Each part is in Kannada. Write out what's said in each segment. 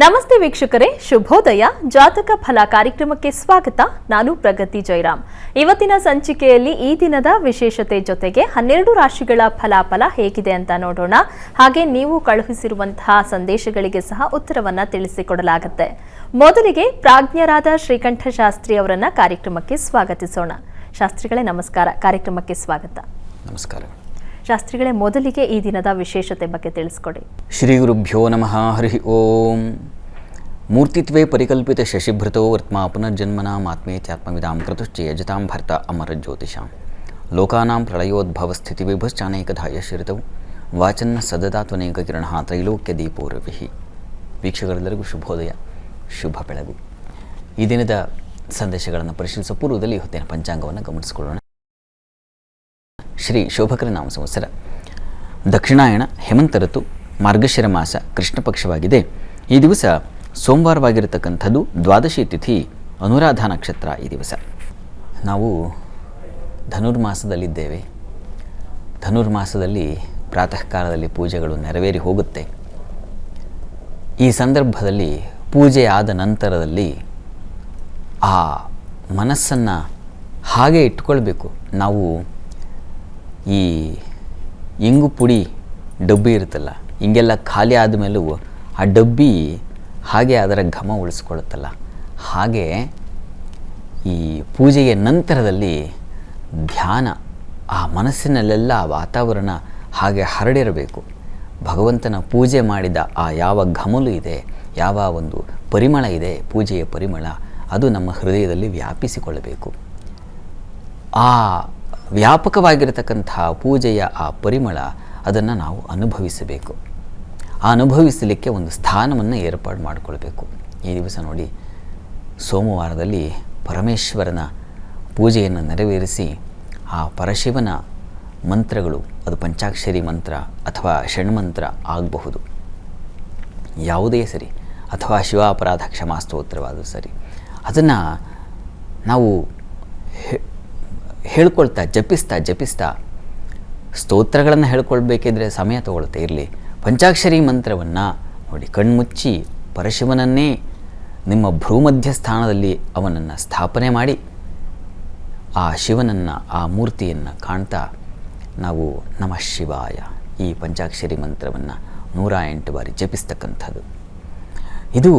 ನಮಸ್ತೆ ವೀಕ್ಷಕರೇ, ಶುಭೋದಯ. ಜಾತಕ ಫಲ ಕಾರ್ಯಕ್ರಮಕ್ಕೆ ಸ್ವಾಗತ. ನಾನು ಪ್ರಗತಿ ಜೈರಾಮ್. ಇವತ್ತಿನ ಸಂಚಿಕೆಯಲ್ಲಿ ಈ ದಿನದ ವಿಶೇಷತೆ ಜೊತೆಗೆ ಹನ್ನೆರಡು ರಾಶಿಗಳ ಫಲಾಫಲ ಹೇಗಿದೆ ಅಂತ ನೋಡೋಣ. ಹಾಗೆ ನೀವು ಕಳುಹಿಸಿರುವಂತಹ ಸಂದೇಶಗಳಿಗೆ ಸಹ ಉತ್ತರವನ್ನ ತಿಳಿಸಿಕೊಡಲಾಗುತ್ತೆ. ಮೊದಲಿಗೆ ಪ್ರಾಜ್ಞರಾದ ಶ್ರೀಕಂಠ ಶಾಸ್ತ್ರಿ ಅವರನ್ನ ಕಾರ್ಯಕ್ರಮಕ್ಕೆ ಸ್ವಾಗತಿಸೋಣ. ಶಾಸ್ತ್ರಿಗಳೇ, ನಮಸ್ಕಾರ. ಕಾರ್ಯಕ್ರಮಕ್ಕೆ ಸ್ವಾಗತ. ನಮಸ್ಕಾರ. ಶಾಸ್ತ್ರಿಗಳೇ ಮೊದಲಿಗೆ ಈ ದಿನದ ವಿಶೇಷತೆ ಬಗ್ಗೆ ತಿಳಿಸ್ಕೊಡಿ. ಶ್ರೀ ಗುರುಭ್ಯೋ ನಮಃ, ಹರಿ ಓಂ. ಮೂರ್ತಿತ್ವೇ ಪರಿಕಲ್ಪಿತ ಶಶಿಭೃತೋ ವರ್ತ್ಮಾ ಪುನರ್ಜನ್ಮನಾಂ ಕೃತುಶ್ಚಿ ಯಜತಾಂ ಭರ್ತ ಅಮರ ಜ್ಯೋತಿಷಾಂ. ಲೋಕಾನಾಂ ಪ್ರಳಯೋದ್ಭವ ಸ್ಥಿತಿ ವಿಭಶ್ಚಾನೇಕಧಾ ಶಿರಿತವು ವಾಚನ್ನ ಸದದಾತ್ವನೇಕ ಕಿರಣ ತ್ರೈಲೋಕ್ಯ ದೀಪೋರವಿಹಿ ವೀಕ್ಷಕರೆಲ್ಲರಿಗೂ ಶುಭೋದಯ, ಶುಭ ಬೆಳಗು. ಈ ದಿನದ ಸಂದೇಶಗಳನ್ನು ಪರಿಶೀಲಿಸುವ ಪೂರ್ವದಲ್ಲಿ ಹೊತ್ತಿನ ಪಂಚಾಂಗವನ್ನು ಗಮನಿಸಿಕೊಳ್ಳೋಣ. ಶ್ರೀ ಶೋಭಕರ ನಾಮ ಸಂವತ್ಸರ. ದಕ್ಷಿಣಾಯಣ, ಹೇಮಂತ ಋತು, ಮಾರ್ಗಶಿರ ಮಾಸ, ಕೃಷ್ಣ ಪಕ್ಷವಾಗಿದೆ. ಈ ದಿವಸ ಸೋಮವಾರವಾಗಿರತಕ್ಕಂಥದ್ದು ದ್ವಾದಶಿ ತಿಥಿ, ಅನುರಾಧ ನಕ್ಷತ್ರ ಈ ದಿವಸ. ನಾವು ಧನುರ್ಮಾಸದಲ್ಲಿದ್ದೇವೆ. ಧನುರ್ಮಾಸದಲ್ಲಿ ಪ್ರಾತಃ ಕಾಲದಲ್ಲಿ ಪೂಜೆಗಳು ನೆರವೇರಿ ಹೋಗುತ್ತೆ. ಈ ಸಂದರ್ಭದಲ್ಲಿ ಪೂಜೆ ಆದ ನಂತರದಲ್ಲಿ ಆ ಮನಸ್ಸನ್ನು ಹಾಗೆ ಇಟ್ಕೊಳ್ಬೇಕು ನಾವು ಈ ಇಂಗು ಪುಡಿ ಡಬ್ಬಿ ಇರುತ್ತಲ್ಲ, ಹಿಂಗೆಲ್ಲ ಖಾಲಿ ಆದಮೇಲೂ ಆ ಡಬ್ಬಿ ಹಾಗೆ ಅದರ ಘಮ ಉಳಿಸ್ಕೊಳ್ಳುತ್ತಲ್ಲ. ಹಾಗೆ ಈ ಪೂಜೆಯ ನಂತರದಲ್ಲಿ ಧ್ಯಾನ, ಆ ಮನಸ್ಸಿನಲ್ಲೆಲ್ಲ ವಾತಾವರಣ ಹಾಗೆ ಹರಡಿರಬೇಕು. ಭಗವಂತನ ಪೂಜೆ ಮಾಡಿದ ಆ ಯಾವ ಘಮಲು ಇದೆ, ಯಾವ ಒಂದು ಪರಿಮಳ ಇದೆ, ಪೂಜೆಯ ಪರಿಮಳ, ಅದು ನಮ್ಮ ಹೃದಯದಲ್ಲಿ ವ್ಯಾಪಿಸಿಕೊಳ್ಳಬೇಕು. ಆ ವ್ಯಾಪಕವಾಗಿರತಕ್ಕಂತಹ ಪೂಜೆಯ ಆ ಪರಿಮಳ ಅದನ್ನು ನಾವು ಅನುಭವಿಸಬೇಕು. ಆ ಅನುಭವಿಸಲಿಕ್ಕೆ ಒಂದು ಸ್ಥಾನವನ್ನು ಏರ್ಪಾಡು ಮಾಡಿಕೊಳ್ಬೇಕು. ಈ ದಿವಸ ನೋಡಿ, ಸೋಮವಾರದಲ್ಲಿ ಪರಮೇಶ್ವರನ ಪೂಜೆಯನ್ನು ನೆರವೇರಿಸಿ ಆ ಪರಶಿವನ ಮಂತ್ರಗಳು, ಅದು ಪಂಚಾಕ್ಷರಿ ಮಂತ್ರ ಅಥವಾ ಷಣ್ಮಂತ್ರ ಆಗಬಹುದು. ಯಾವುದೇ ಸರಿ, ಅಥವಾ ಶಿವಾಪರಾಧ ಕ್ಷಮಾಸ್ತೋತ್ರವಾದರೂ ಸರಿ, ಅದನ್ನು ನಾವು ಹೇಳ್ಕೊಳ್ತಾ, ಜಪಿಸ್ತಾ ಜಪಿಸ್ತಾ ಸ್ತೋತ್ರಗಳನ್ನು ಹೇಳ್ಕೊಳ್ಬೇಕಿದ್ರೆ ಸಮಯ ತಗೊಳ್ತಾ ಇರಲಿ, ಪಂಚಾಕ್ಷರಿ ಮಂತ್ರವನ್ನು ನೋಡಿ, ಕಣ್ಮುಚ್ಚಿ ಪರಶಿವನನ್ನೇ ನಿಮ್ಮ ಭ್ರೂಮಧ್ಯ ಸ್ಥಾನದಲ್ಲಿ ಅವನನ್ನು ಸ್ಥಾಪನೆ ಮಾಡಿ, ಆ ಶಿವನನ್ನು, ಆ ಮೂರ್ತಿಯನ್ನು ಕಾಣ್ತಾ ನಾವು ನಮಃ ಶಿವಾಯ ಈ ಪಂಚಾಕ್ಷರಿ ಮಂತ್ರವನ್ನು ನೂರ ಎಂಟು ಬಾರಿ ಜಪಿಸ್ತಕ್ಕಂಥದ್ದು. ಇದು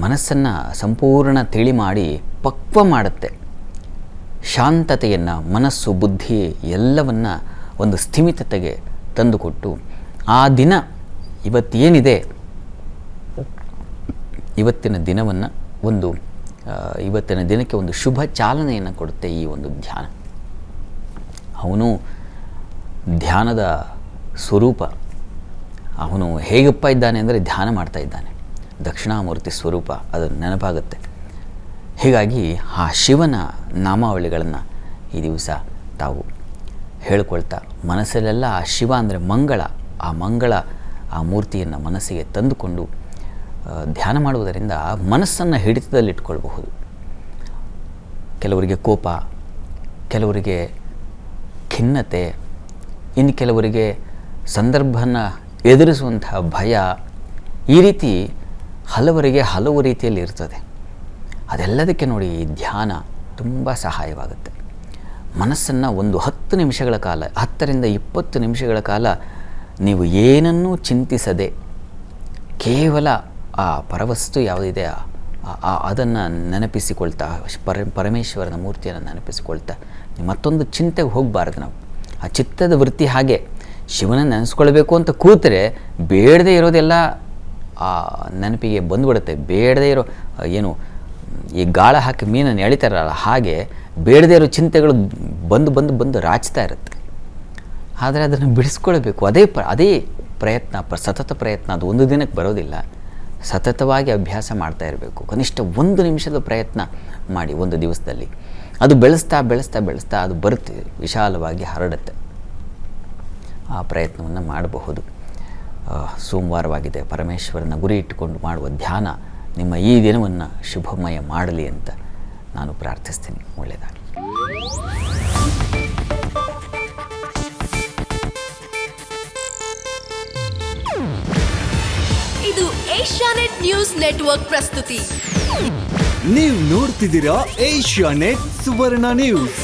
ಮನಸ್ಸನ್ನು ಸಂಪೂರ್ಣ ತಿಳಿ ಮಾಡಿ ಪಕ್ವ ಮಾಡುತ್ತೆ. ಶಾಂತತೆಯನ್ನು, ಮನಸ್ಸು, ಬುದ್ಧಿ ಎಲ್ಲವನ್ನು ಒಂದು ಸ್ಥಿಮಿತತೆಗೆ ತಂದುಕೊಟ್ಟು ಆ ದಿನ ಇವತ್ತೇನಿದೆ? ಇವತ್ತಿನ ದಿನವನ್ನು ಒಂದು ಇವತ್ತಿನ ದಿನಕ್ಕೆ ಒಂದು ಶುಭ ಚಾಲನೆಯನ್ನು ಕೊಡುತ್ತೆ ಈ ಒಂದು ಧ್ಯಾನ. ಅವನು ಧ್ಯಾನದ ಸ್ವರೂಪ. ಅವನು ಹೇಗಪ್ಪ ಇದ್ದಾನೆ ಅಂದರೆ ಧ್ಯಾನ ಮಾಡ್ತಾ ಇದ್ದಾನೆ. ದಕ್ಷಿಣಾಮೂರ್ತಿ ಸ್ವರೂಪ, ಅದು ನೆನಪಾಗುತ್ತೆ. ಹೀಗಾಗಿ ಆ ಶಿವನ ನಾಮಾವಳಿಗಳನ್ನು ಈ ದಿವಸ ತಾವು ಹೇಳ್ಕೊಳ್ತಾ ಮನಸ್ಸಲ್ಲೆಲ್ಲ ಆ ಶಿವ ಅಂದರೆ ಮಂಗಳ, ಆ ಮಂಗಳ, ಆ ಮೂರ್ತಿಯನ್ನು ಮನಸ್ಸಿಗೆ ತಂದುಕೊಂಡು ಧ್ಯಾನ ಮಾಡುವುದರಿಂದ ಮನಸ್ಸನ್ನು ಹಿಡಿತದಲ್ಲಿಟ್ಕೊಳ್ಬಹುದು. ಕೆಲವರಿಗೆ ಕೋಪ, ಕೆಲವರಿಗೆ ಖಿನ್ನತೆ, ಇನ್ನು ಕೆಲವರಿಗೆ ಸಂದರ್ಭನ ಎದುರಿಸುವಂತಹ ಭಯ ಈ ರೀತಿ ಹಲವರಿಗೆ ಹಲವು ರೀತಿಯಲ್ಲಿ ಇರ್ತದೆ. ಅದೆಲ್ಲದಕ್ಕೆ ನೋಡಿ ಧ್ಯಾನ ತುಂಬ ಸಹಾಯವಾಗುತ್ತೆ. ಮನಸ್ಸನ್ನು ಒಂದು ಹತ್ತು ನಿಮಿಷಗಳ ಕಾಲ, ಹತ್ತರಿಂದ ಇಪ್ಪತ್ತು ನಿಮಿಷಗಳ ಕಾಲ ನೀವು ಏನನ್ನೂ ಚಿಂತಿಸದೆ, ಕೇವಲ ಆ ಪರವಸ್ತು ಯಾವುದಿದೆ ಅದನ್ನು ನೆನಪಿಸಿಕೊಳ್ತಾ, ಪರ, ಪರಮೇಶ್ವರನ ಮೂರ್ತಿಯನ್ನು ನೆನಪಿಸಿಕೊಳ್ತಾ ಮತ್ತೊಂದು ಚಿಂತೆಗೆ ಹೋಗಬಾರ್ದು ನಾವು. ಆ ಚಿತ್ತದ ವೃತ್ತಿ ಹಾಗೆ ಶಿವನ ನೆನೆಸ್ಕೊಳ್ಬೇಕು ಅಂತ ಕೂತರೆ ಬೇಡದೇ ಇರೋದೆಲ್ಲ ಆ ನೆನಪಿಗೆ ಬಂದುಬಿಡುತ್ತೆ. ಬೇಡದೇ ಇರೋ ಏನು ಈ ಗಾಳ ಹಾಕಿ ಮೀನನ್ನು ಎಳಿತಾರಲ್ಲ, ಹಾಗೆ ಬೇಡದೇ ಇರೋ ಚಿಂತೆಗಳು ಬಂದು ಬಂದು ಬಂದು ರಾಚ್ತಾ ಇರುತ್ತೆ. ಆದರೆ ಅದನ್ನು ಬಿಡಿಸ್ಕೊಳ್ಬೇಕು. ಅದೇ ಪ್ರ ಅದೇ ಪ್ರಯತ್ನ ಪ್ರ ಸತತ ಪ್ರಯತ್ನ, ಅದು ಒಂದು ದಿನಕ್ಕೆ ಬರೋದಿಲ್ಲ. ಸತತವಾಗಿ ಅಭ್ಯಾಸ ಮಾಡ್ತಾ ಇರಬೇಕು. ಕನಿಷ್ಠ ಒಂದು ನಿಮಿಷದ ಪ್ರಯತ್ನ ಮಾಡಿ ಒಂದು ದಿವಸದಲ್ಲಿ. ಅದು ಬೆಳೆಸ್ತಾ ಬೆಳೆಸ್ತಾ ಬೆಳೆಸ್ತಾ ಅದು ಬರುತ್ತೆ, ವಿಶಾಲವಾಗಿ ಹರಡುತ್ತೆ. ಆ ಪ್ರಯತ್ನವನ್ನು ಮಾಡಬಹುದು. ಸೋಮವಾರವಾಗಿದೆ. ಪರಮೇಶ್ವರನ ಗುರಿ ಇಟ್ಟುಕೊಂಡು ಮಾಡುವ ಧ್ಯಾನ ನಿಮ್ಮ ಈ ದಿನವನ್ನು ಶುಭಮಯ ಮಾಡಲಿ ಅಂತ ನಾನು ಪ್ರಾರ್ಥಿಸ್ತೀನಿ. ಒಳ್ಳೆಯದಾಗಿ ಇದು ಏಷ್ಯಾನೆಟ್ ನ್ಯೂಸ್ ನೆಟ್ವರ್ಕ್ ಪ್ರಸ್ತುತಿ. ನೀವು ನೋಡ್ತಿದ್ದೀರಾ ಏಷ್ಯಾ ನೆಟ್ ಸುವರ್ಣ ನ್ಯೂಸ್.